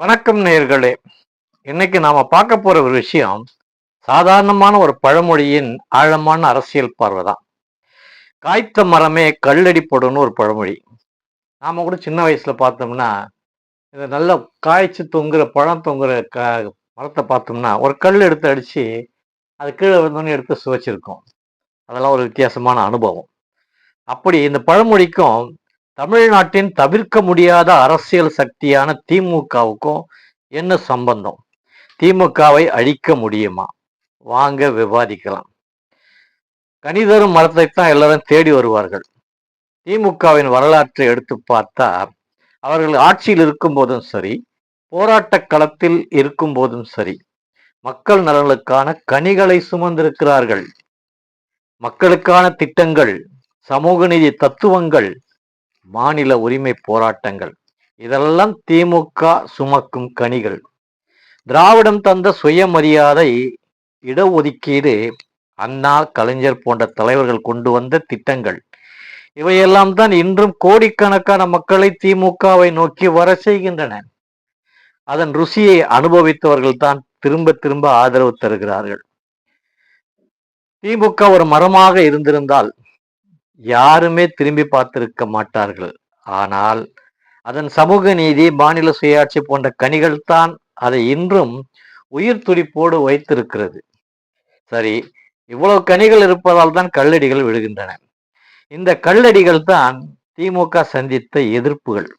வணக்கம் நேயர்களே. இன்னைக்கு நாம பார்க்க போற ஒரு விஷயம் சாதாரணமான ஒரு பழமொழியின் ஆழமான அரசியல் பார்வை தான் காய்த்த மரமே கல்லடி போடணும்னு ஒரு பழமொழி. நாம கூட சின்ன வயசுல பார்த்தோம்னா இந்த நல்ல காய்ச்சி தொங்குற பழம் தொங்குற க மரத்தை பார்த்தோம்னா ஒரு கல் எடுத்து அடிச்சு அது கீழே வந்தோடனே எடுத்து சுவைச்சிருக்கோம். அதெல்லாம் ஒரு வித்தியாசமான அனுபவம். அப்படி இந்த பழமொழிக்கும் தமிழ்நாட்டின் தவிர்க்க முடியாத அரசியல் சக்தியான திமுகவுக்கும் என்ன சம்பந்தம்? திமுகவை அழிக்க முடியுமா? வாங்க விவாதிக்கலாம். கனிதரும் மரத்தை தான் எல்லாரும் தேடி வருவார்கள். திமுகவின் வரலாற்றை எடுத்து பார்த்தா அவர்கள் ஆட்சியில் இருக்கும் போதும் சரி போராட்ட களத்தில் இருக்கும் போதும் சரி மக்கள் நலனுக்கான கனிகளை சுமந்திருக்கிறார்கள். மக்களுக்கான திட்டங்கள் சமூக நீதி தத்துவங்கள் மாநில உரிமை போராட்டங்கள். இதெல்லாம் திமுக சுமக்கும் கனிகள். திராவிடம் தந்த சுயமரியாதை இடஒதுக்கீடு அண்ணா கலைஞர் போன்ற தலைவர்கள் கொண்டு வந்த திட்டங்கள். இவையெல்லாம் தான் இன்றும் கோடிக்கணக்கான மக்களை திமுகவை நோக்கி வர செய்கின்றன. அதன் ருசியை அனுபவித்தவர்கள் தான் திரும்ப திரும்ப ஆதரவு தருகிறார்கள். திமுக ஒரு மரமாக இருந்திருந்தால் யாருமே திரும்பி பார்த்திருக்க மாட்டார்கள். ஆனால் அதன் சமூக நீதி மாநில சுயாட்சி போன்ற கனிகள் தான் அதை இன்றும் உயிர் துடிப்போடு வைத்திருக்கிறது. சரி இவ்வளவு கனிகள் இருப்பதால் தான் கல்லடிகள் விழுகின்றன. இந்த கல்லடிகள் தான் திமுக சந்தித்த எதிர்ப்புகள்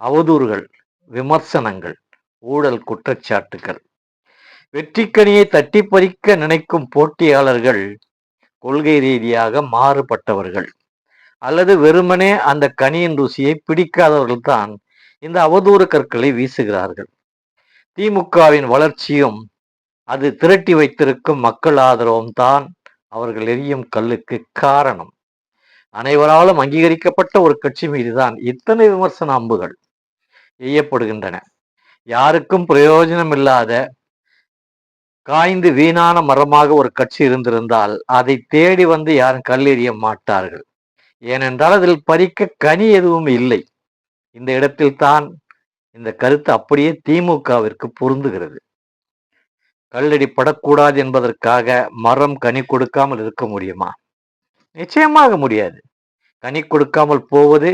அவதூறுகள் விமர்சனங்கள் ஊழல் குற்றச்சாட்டுகள். வெற்றிக்கனியை தட்டி பறிக்க நினைக்கும் போட்டியாளர்கள் கொள்கை ரீதியாக மாறுபட்டவர்கள். அல்லது வெறுமனே அந்த கனியின் ருசியை பிடிக்காதவர்கள் தான் இந்த அவதூறு கற்களை வீசுகிறார்கள். திமுகவின் வளர்ச்சியும் அது திரட்டி வைத்திருக்கும் மக்கள் ஆதரவும் தான் அவர்கள் எரியும் கல்லுக்கு காரணம். அனைவராலும் அங்கீகரிக்கப்பட்ட ஒரு கட்சி மீதுதான் இத்தனை விமர்சன அம்புகள் எய்யப்படுகின்றன. யாருக்கும் பிரயோஜனம் இல்லாத காய்ந்து வீணான மரமாக ஒரு கட்சி இருந்திருந்தால் அதை தேடி வந்து யாரும் கல்லெறிய மாட்டார்கள். ஏனென்றால் அதில் பறிக்க கனி எதுவும் இல்லை. இந்த இடத்தில் தான் இந்த கருத்து அப்படியே திமுகவிற்கு பொருந்துகிறது. கல்லடி படக்கூடாது என்பதற்காக மரம் கனி கொடுக்காமல் இருக்க முடியுமா? நிச்சயமாக முடியாது. கனி கொடுக்காமல் போவது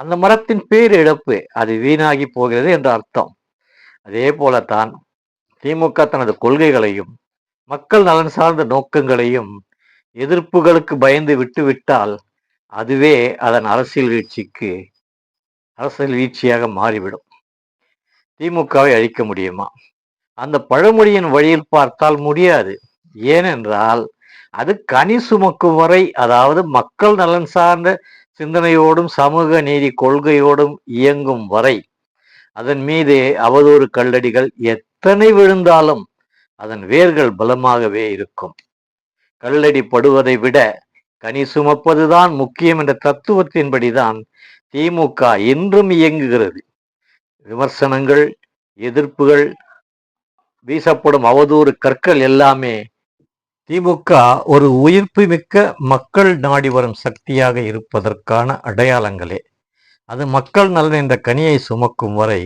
அந்த மரத்தின் பேர் இழப்பு அது வீணாகி போகிறது என்ற அர்த்தம். அதே போலத்தான் திமுக தனது கொள்கைகளையும் மக்கள் நலன் சார்ந்த நோக்கங்களையும் எதிர்ப்புகளுக்கு பயந்து விட்டுவிட்டால் அதுவே அதன் அரசியல் வீழ்ச்சிக்கு அரசியல் வீழ்ச்சியாக மாறிவிடும். திமுகவை அழிக்க முடியுமா? அந்த பழமொழியின் வழியில் பார்த்தால் முடியாது. ஏனென்றால் அது கனி சுமக்கும் வரை அதாவது மக்கள் நலன் சார்ந்த சிந்தனையோடும் சமூக நீதி கொள்கையோடும் இயங்கும் வரை அதன் மீது அவதூறு கல்லடிகள் எத்தனை விழுந்தாலும் அதன் வேர்கள் பலமாகவே இருக்கும். கல்லடி படுவதை விட கனி சுமப்பதுதான் முக்கியம் என்ற தத்துவத்தின்படிதான் திமுக இன்றும் இயங்குகிறது. விமர்சனங்கள் எதிர்ப்புகள் வீசப்படும் அவதூறு கற்கள் எல்லாமே திமுக ஒரு உயிர்ப்பு மிக்க மக்கள் நாடி வரும் சக்தியாக இருப்பதற்கான அடையாளங்களே. அது மக்கள் நலன் என்ற கனியை சுமக்கும் வரை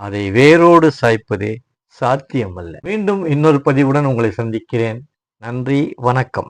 அதை வேரோடு சாய்ப்பதே சாத்தியமல்ல. மீண்டும் இன்னொரு பதிவுடன் உங்களை சந்திக்கிறேன். நன்றி வணக்கம்.